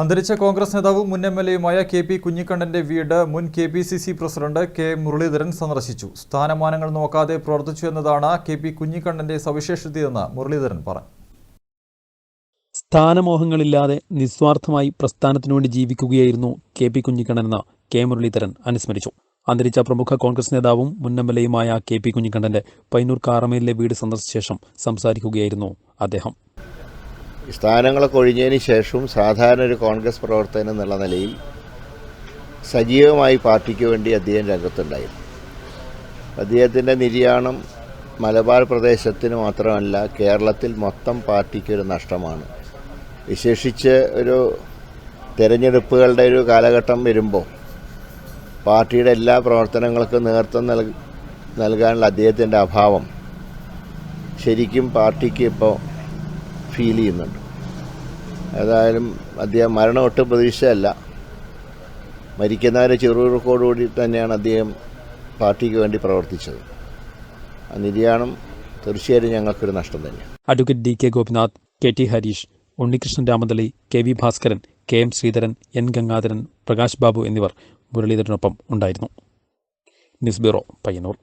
അന്തരിച്ച കോൺഗ്രസ് നേതാവും മുൻ എം എൽ എയുമായ കെ പി കുഞ്ഞിക്കണ്ണന്റെ വീട് മുൻ K P C C president K Muraleedharan സന്ദർശിച്ചു. സ്ഥാനമാനങ്ങൾ നോക്കാതെ പ്രവർത്തിച്ചു എന്നതാണ് കെ പി കുഞ്ഞിക്കണ്ണന്റെ സവിശേഷതയെന്ന് മുരളീധരൻ പറഞ്ഞു. സ്ഥാനമോഹങ്ങളില്ലാതെ നിസ്വാർത്ഥമായി പ്രസ്ഥാനത്തിനു വേണ്ടി ജീവിക്കുകയായിരുന്നു കെ പി കുഞ്ഞിക്കണ്ണനെന്ന് കെ മുരളീധരൻ അനുസ്മരിച്ചു. അന്തരിച്ച പ്രമുഖ കോൺഗ്രസ് നേതാവും മുൻ എം എൽ എയുമായ കെ പി കുഞ്ഞിക്കണ്ണന്റെ പൈനൂർ കാറമേലിലെ വീട് സന്ദർശിച്ച ശേഷം സംസാരിക്കുകയായിരുന്നു അദ്ദേഹം. സ്ഥാനങ്ങളൊക്കെ ഒഴിഞ്ഞതിന് ശേഷവും സാധാരണ ഒരു കോൺഗ്രസ് പ്രവർത്തകൻ എന്നുള്ള നിലയിൽ സജീവമായി പാർട്ടിക്ക് വേണ്ടി അദ്ദേഹം രംഗത്തുണ്ടായിരുന്നു. അദ്ദേഹത്തിന്റെ നിര്യാണം മലബാർ പ്രദേശത്തിന് മാത്രമല്ല കേരളത്തിൽ മൊത്തം പാർട്ടിക്കൊരു നഷ്ടമാണ്. വിശേഷിച്ച് ഒരു തിരഞ്ഞെടുപ്പുകളുടെ ഒരു കാലഘട്ടം വരുമ്പോൾ പാർട്ടിയുടെ എല്ലാ പ്രവർത്തനങ്ങൾക്കും നേതൃത്വം നൽക നൽകാനുള്ള അദ്ദേഹത്തിന്റെ അഭാവം ശരിക്കും പാർട്ടിക്ക് ഇപ്പോൾ ഫീൽ ചെയ്യുന്നുണ്ട്. ഏതായാലും അദ്ദേഹം മരണം ഒട്ടും പ്രതീക്ഷയല്ല. മരിക്കുന്നവരെ ചെറുകൂടി തന്നെയാണ് അദ്ദേഹം പാർട്ടിക്ക് വേണ്ടി പ്രവർത്തിച്ചത്. ആ നിര്യാണം തീർച്ചയായിട്ടും ഞങ്ങൾക്കൊരു നഷ്ടം തന്നെ advocate D K Gopinath K T Harish Unnikrishnan Ramathali K V Bhaskaran K M Sreedharan N Gangadharan Prakash Babu എന്നിവർ മുരളീധരനൊപ്പം ഉണ്ടായിരുന്നു. News bureau Payyannur.